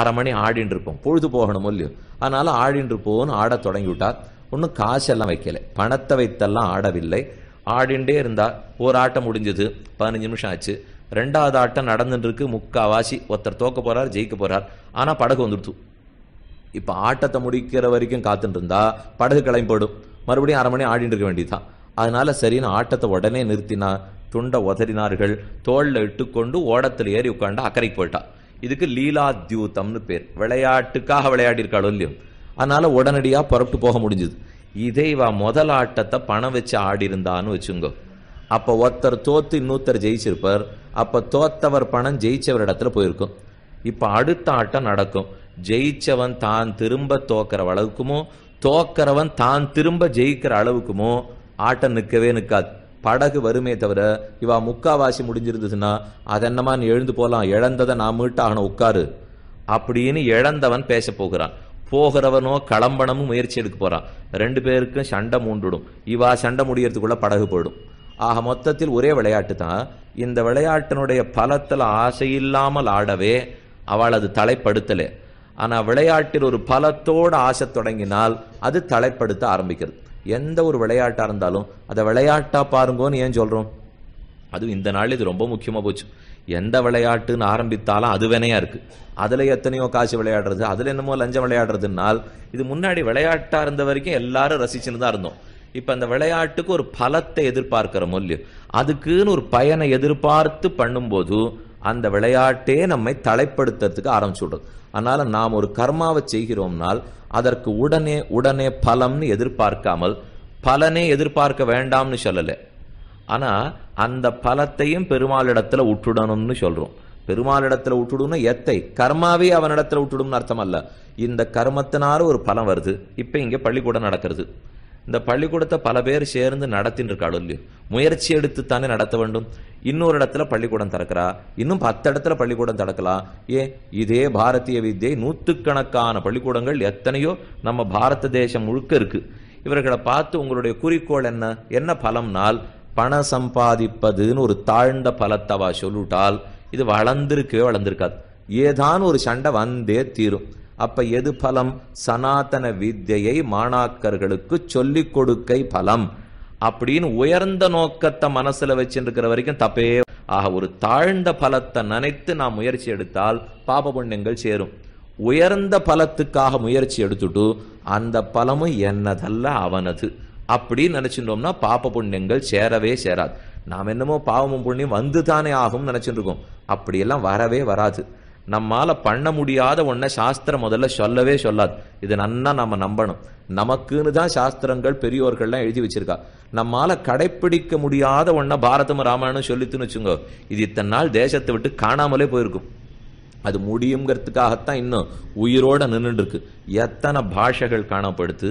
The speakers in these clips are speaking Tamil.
அரை மணி ஆடின்னு இருப்போம் பொழுது போகணும் இல்லையோ. அதனால ஆடின்னு இருப்போம்னு ஆட தொடங்கி விட்டார் ஒன்றும் காசெல்லாம் வைக்கலை. பணத்தை வைத்தெல்லாம் ஆடவில்லை. ஆடிண்டே இருந்தா ஒரு ஆட்டம் முடிஞ்சது. பதினஞ்சு நிமிஷம் ஆச்சு. ரெண்டாவது ஆட்டம் நடந்துட்டு இருக்கு முக்காவாசி ஒருத்தர் தோக்க போறார் ஜெயிக்க போறார். ஆனா படகு வந்துடுத்து. இப்ப ஆட்டத்தை முடிக்கிற வரைக்கும் காத்துட்டு இருந்தா படகு கிளம்பிடும் மறுபடியும் அரை மணி ஆடிட்டு இருக்க வேண்டியதுதான். அதனால சரின்னு ஆட்டத்தை உடனே நிறுத்தினா துண்டை உதறினார்கள். தோளில் இட்டுக்கொண்டு ஓடத்தில் ஏறி உட்காந்து அக்கறைக்கு போயிட்டா இதுக்கு லீலாத்யூதம்னு பேர். விளையாட்டுக்காக விளையாடி இருக்காளோ இல்லையோ. அதனால உடனடியாக புறப்பட்டு போக முடிஞ்சுது. இதே இவ முதல் ஆட்டத்தை பணம் வச்சு ஆடி இருந்தான்னு வச்சுங்கோ. அப்போ ஒருத்தர் தோத்து இன்னொருத்தர் ஜெயிச்சிருப்பார். அப்போ தோத்தவர் பணம் ஜெயிச்சவர் இடத்துல போயிருக்கும். இப்போ அடுத்த ஆட்டம் நடக்கும். ஜெயிச்சவன் தான் திரும்ப தோக்கிற அளவுக்குமோ தோக்கிறவன் தான் திரும்ப ஜெயிக்கிற அளவுக்குமோ ஆட்டம் நிற்கவே நிற்காது படகு வருமே தவிர இவா முக்காவாசி முடிஞ்சிருந்ததுன்னா அதென்னமா நீ எழுந்து போலாம் இழந்ததை நான் மீட்டாகணும் உட்காரு. அப்படின்னு இழந்தவன் பேச போகிறான். போகிறவனோ களம்பணமும் முயற்சி எடுக்க போறான் ரெண்டு பேருக்கும் சண்டை மூண்டுடும். இவா சண்டை முடியறதுக்குள்ள படகு போயிடும். ஆக மொத்தத்தில் ஒரே விளையாட்டு தான் இந்த விளையாட்டினுடைய பலத்தில் ஆசை இல்லாமல் ஆடவே அவள் அது தலைப்படுத்தலை. ஆனால் விளையாட்டில் ஒரு பலத்தோடு ஆசை தொடங்கினால் அது தலைப்படுத்த ஆரம்பிக்கிறது. எந்த ஒரு விளையாட்டா இருந்தாலும் அதை விளையாட்டா பாருங்கோன்னு ஏன் சொல்றோம்? அதுவும் இந்த நாள் இது ரொம்ப முக்கியமா போச்சு. எந்த விளையாட்டுன்னு ஆரம்பித்தாலும் அது வினையா இருக்கு. அதுல எத்தனையோ காசு விளையாடுறது அதுல என்னமோ லஞ்சம் விளையாடுறதுனால் இது முன்னாடி விளையாட்டா இருந்த வரைக்கும் எல்லாரும் ரசிச்சுன்னு தான் இருந்தோம். இப்ப அந்த விளையாட்டுக்கு ஒரு பலத்தை எதிர்பார்க்கிற மூல்யம் அதுக்குன்னு ஒரு பயனை எதிர்பார்த்து பண்ணும்போது அந்த விளையாட்டே நம்மை தலைப்படுத்துறதுக்கு ஆரம்பிச்சுடுறது அதனால நாம் ஒரு கர்மாவை செய்கிறோம்னால் அதற்கு உடனே உடனே பலம்னு எதிர்பார்க்காமல் பலனே எதிர்பார்க்க வேண்டாம்னு சொல்லலை. ஆனால் அந்த பலத்தையும் பெருமாளிடத்தில் விட்டுடணும்னு சொல்கிறோம் பெருமாளிடத்தில் விட்டுடும்னா எத்தை? கர்மாவே அவனிடத்தில் விட்டுடும்னு அர்த்தம் அல்ல. இந்த கர்மத்தினால ஒரு பலம் வருது. இப்போ இங்கே பள்ளிக்கூடம் நடக்கிறது. இந்த பள்ளிக்கூடத்தை பல பேர் சேர்ந்து நடத்தின்னு இருக்காளோ இல்லையோ. முயற்சி எடுத்து தானே நடத்த வேண்டும். இன்னொரு இடத்துல பள்ளிக்கூடம் திறக்கிறா. இன்னும் பத்து இடத்துல பள்ளிக்கூடம் திறக்கலாம் ஏ இதே பாரதிய வித்யை நூற்றுக்கணக்கான பள்ளிக்கூடங்கள் எத்தனையோ நம்ம பாரத தேசம் முழுக்க இருக்கு. இவர்களை பார்த்து உங்களுடைய குறிக்கோள் என்ன? என்ன பலம்னால் பணம் சம்பாதிப்பதுன்னு ஒரு தாழ்ந்த பலத்தவா சொல்லிட்டால் இது வளர்ந்திருக்கவே வளர்ந்திருக்காது. ஏதான் ஒரு சண்டை வந்தே தீரும். அப்ப எது பலம்? சனாதன வித்தியை மாணாக்கர்களுக்கு சொல்லிக் கொடுக்கை பலம். அப்படின்னு உயர்ந்த நோக்கத்தை மனசுல வச்சுருக்கிற வரைக்கும் தப்பே. ஆக ஒரு தாழ்ந்த பலத்தை நினைத்து நாம் முயற்சி எடுத்தால் பாப புண்ணியங்கள் சேரும். உயர்ந்த பலத்துக்காக முயற்சி எடுத்துட்டு அந்த பலமும் என்னதல்ல அவனது. அப்படின்னு நினைச்சிருந்தோம்னா பாப புண்ணியங்கள் சேரவே சேராது. நாம் என்னமோ பாவமும் புண்ணியம் வந்து தானே ஆகும்னு நினைச்சிட்டு இருக்கோம் அப்படியெல்லாம் வரவே வராது. நம்மால பண்ண முடியாத ஒன்றை சாஸ்திரம் முதல்ல சொல்லவே சொல்லாது. இது நன்னா நம்ம நம்பணும். நமக்குன்னு தான் சாஸ்திரங்கள் பெரியோர்கள்லாம் எழுதி வச்சிருக்கா. நம்மால கடைப்பிடிக்க முடியாத ஒன்றை பாரதம் ராமாயணம் சொல்லித்துன்னு வச்சுங்க. இது இத்தனை நாள் தேசத்தை விட்டு காணாமலே போயிருக்கும். அது முடியுங்கிறதுக்காகத்தான் இன்னும் உயிரோட நின்றுட்டு இருக்கு எத்தனை பாஷைகள் காணப்படுத்து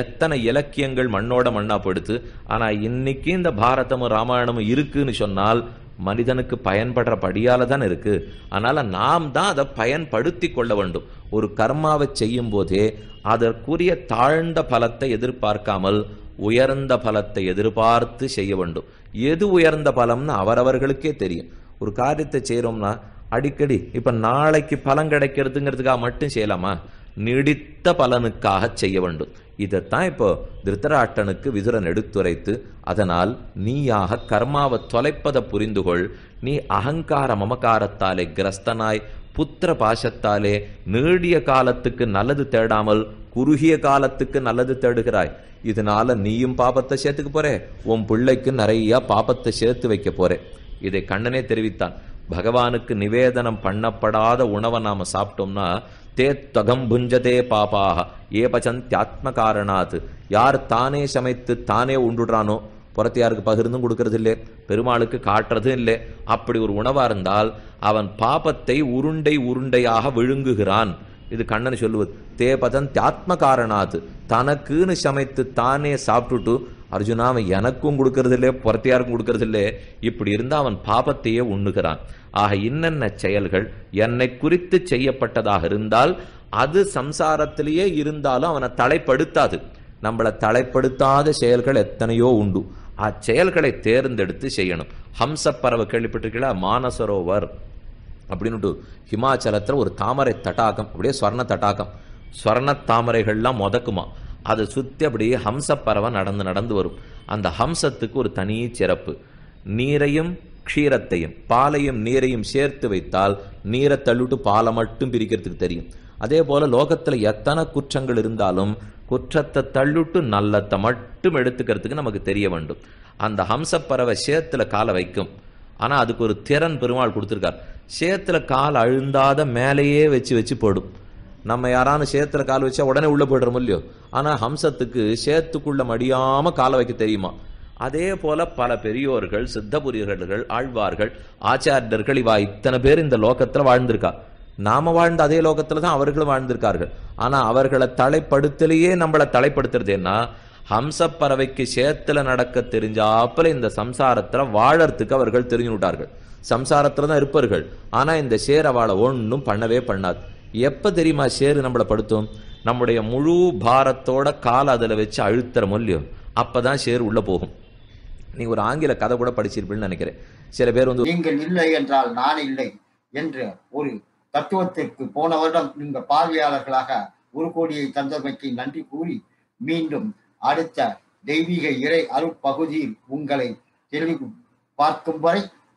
எத்தனை இலக்கியங்கள் மண்ணோட மண்ணாப்படுத்து ஆனா இன்னைக்கு இந்த பாரதமும் ராமாயணமும் இருக்குன்னு சொன்னால் மனிதனுக்கு பயன்படுறபடியால தான் இருக்கு. அதனால நாம் தான் அதை பயன்படுத்தி கொள்ள வேண்டும். ஒரு கர்மாவை செய்யும் போதே அதற்குரிய தாழ்ந்த பலத்தை எதிர்பார்க்காமல் உயர்ந்த பலத்தை எதிர்பார்த்து செய்ய வேண்டும். எது உயர்ந்த பலம்னு அவரவர்களுக்கே தெரியும். ஒரு காரியத்தை செய்கிறோம்னா அடிக்கடி இப்ப நாளைக்கு பலன் கிடைக்கிறதுங்கிறதுக்காக மட்டும் செய்யலாமா? நீடித்த பலனுக்காக செய்ய வேண்டும். இதைத்தான் இப்போ திருத்தராட்டனுக்கு விதுரன் எடுத்துரைத்து அதனால் நீயாக கர்மாவை தொலைப்பதை புரிந்துகொள். நீ அகங்கார மமகாரத்தாலே கிரஸ்தனாய் புத்திர பாசத்தாலே நீடிய காலத்துக்கு நல்லது தேடாமல் குறுகிய காலத்துக்கு நல்லது தேடுகிறாய். இதனால நீயும் பாபத்தை சேர்த்துக்க போறே. உன் பிள்ளைக்கு நிறைய பாபத்தை சேர்த்து வைக்க போறே. இதை கண்ணனே தெரிவித்தான். பகவானுக்கு நிவேதனம் பண்ணப்படாத உணவை நாம சாப்பிட்டோம்னா தே தகம் புஞ்சதே பாபாக ஏபச்சந்தியாத்ம காரணாத் யார் தானே சமைத்து தானே உண்டுடுறானோ புறத்தியாருக்கு பகிர்ந்தும் கொடுக்கறது இல்லை பெருமாளுக்கு காட்டுறதும் இல்லை அப்படி ஒரு உணவா இருந்தால் அவன் பாபத்தை உருண்டை உருண்டையாக விழுங்குகிறான் இது கண்ணன் சொல்லுவது. தேபதன் தியாத்ம காரணாது தனக்குன்னு சமைத்து தானே சாப்பிட்டுட்டு அர்ஜுனா அவன் எனக்கும் கொடுக்கறது இல்லை புறத்தியாருக்கும் கொடுக்கறது இல்லை இப்படி இருந்தால் அவன் பாபத்தையே உண்ணுகிறான். ஆக என்னென்ன செயல்கள் என்னை குறித்து செய்யப்பட்டதாக இருந்தால் அது சம்சாரத்திலேயே இருந்தாலும் அவனை தலைப்படுத்தாது. நம்மளை தலைப்படுத்தாத செயல்கள் எத்தனையோ உண்டு. அச்செயல்களை தேர்ந்தெடுத்து செய்யணும். ஹம்சப்பறவை கேள்விப்பட்டிருக்கீங்களா? மானசரோவர். அப்படின்னுட்டு ஹிமாச்சலத்தில் ஒரு தாமரை தட்டாகம் அப்படியே ஸ்வர்ண தடாகம் ஸ்வர்ண தாமரைகள்லாம் முதக்குமா. அதை சுற்றி அப்படியே ஹம்சப்பறவை நடந்து நடந்து வரும். அந்த ஹம்சத்துக்கு ஒரு தனி சிறப்பு. நீரையும் க்ஷீரத்தையும் பாலையும் நீரையும் சேர்த்து வைத்தால் நீரை தள்ளிட்டு பாலை மட்டும் பிரிக்கிறதுக்கு தெரியும். அதே போல லோகத்தில் எத்தனை குற்றங்கள் இருந்தாலும் குற்றத்தை தள்ளிட்டு நல்லத்தை மட்டும் எடுத்துக்கிறதுக்கு நமக்கு தெரிய வேண்டும். அந்த ஹம்சப்பறவை சேத்துல காலை வைக்கும். ஆனால் அதுக்கு ஒரு திறன் பெருமாள் கொடுத்துருக்கார். சேத்துல கால் அழுந்தாத மேலேயே வச்சு வச்சு போடும். நம்ம யாரானு சேத்துல கால் வச்சா உடனே உள்ள போயிடுறோம் இல்லையோ? ஆனா ஹம்சத்துக்கு சேத்துக்குள்ள மடியாம காலை வைக்க தெரியுமா? அதே போல பல பெரியோர்கள் சித்தபுரியர்கள் ஆழ்வார்கள் ஆச்சாரியர்கள் இவா இத்தனை பேர் இந்த லோகத்துல வாழ்ந்திருக்கா. நாம வாழ்ந்த அதே லோகத்துல தான் அவர்களும் வாழ்ந்திருக்கார்கள். ஆனா அவர்களை தலைப்படுத்தலையே நம்மளை தலைப்படுத்துறது என்ன? ஹம்சப்பறவைக்கு சேத்துல நடக்க தெரிஞ்சாப்புல இந்த சம்சாரத்துல வாழறதுக்கு அவர்கள் தெரிஞ்சு விட்டார்கள் சம்சாரத்தில் தான் இருப்பார்கள். ஆனா இந்த ஷேர் அவளை ஒன்றும் பண்ணவே பண்ணாது. எப்ப தெரியுமா ஷேர் நம்மளை படுத்தும்? நம்முடைய முழு பாரத்தோட கால் அதுல வச்சு அழுத்துற மொழியும். அப்பதான் ஷேர் உள்ள போகும். நீ ஒரு ஆங்கில கதை கூட படிச்சிருப்பீங்கன்னு நினைக்கிறேன். சில பேர் வந்து நீங்கள் இல்லை என்றால் நான் இல்லை என்று ஒரு தத்துவத்திற்கு போன வருடம் நீங்க பார்வையாளர்களாக ஒரு கோடியை தந்தமைக்கு நன்றி கூறி மீண்டும் அடுத்த தெய்வீக இறை அருட்பகுதியில் உங்களை தெளிவு பார்க்கும் வரை